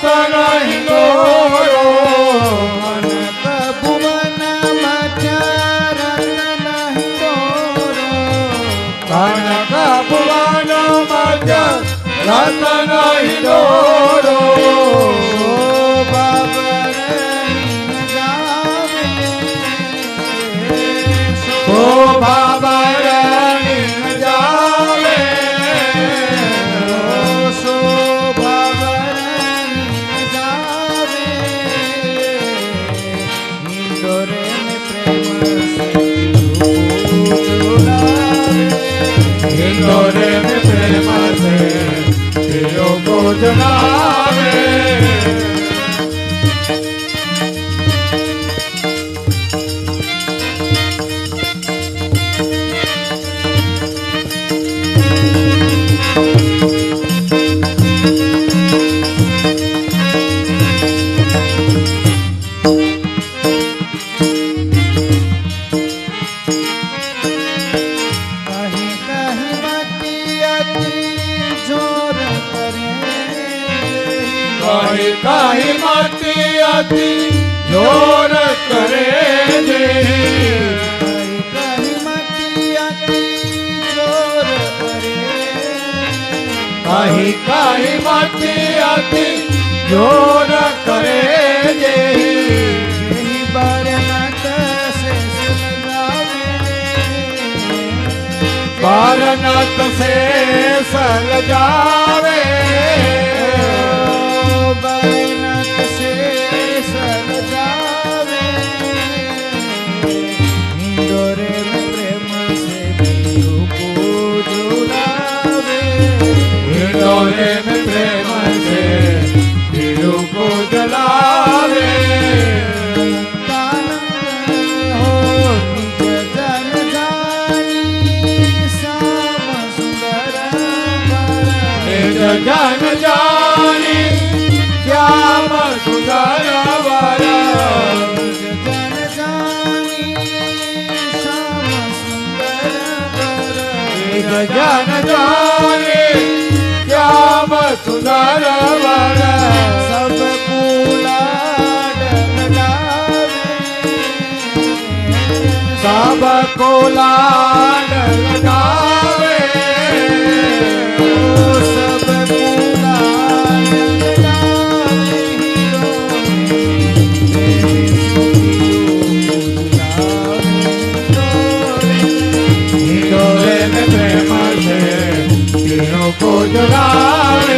Satan પ્રેમાસે પ્રિયો ભોજનાવે જોર કરે જે બારનાથ સે સલ જાવે પ્રેમ સે દિલ કો જન જાણે શ્યામ સુધારા વાળા. જાને શ્યામ સુંદર વર સબ કોલા સબ કોલા ગુજરાત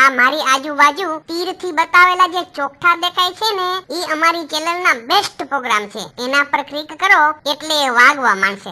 આ મારી આજુબાજુ તીરથી બતાવેલા જે ચોકઠા દેખાય છે ને એ અમારી ચેનલના બેસ્ટ પ્રોગ્રામ છે. એના પર ક્લિક કરો એટલે વાગવા માંડશે.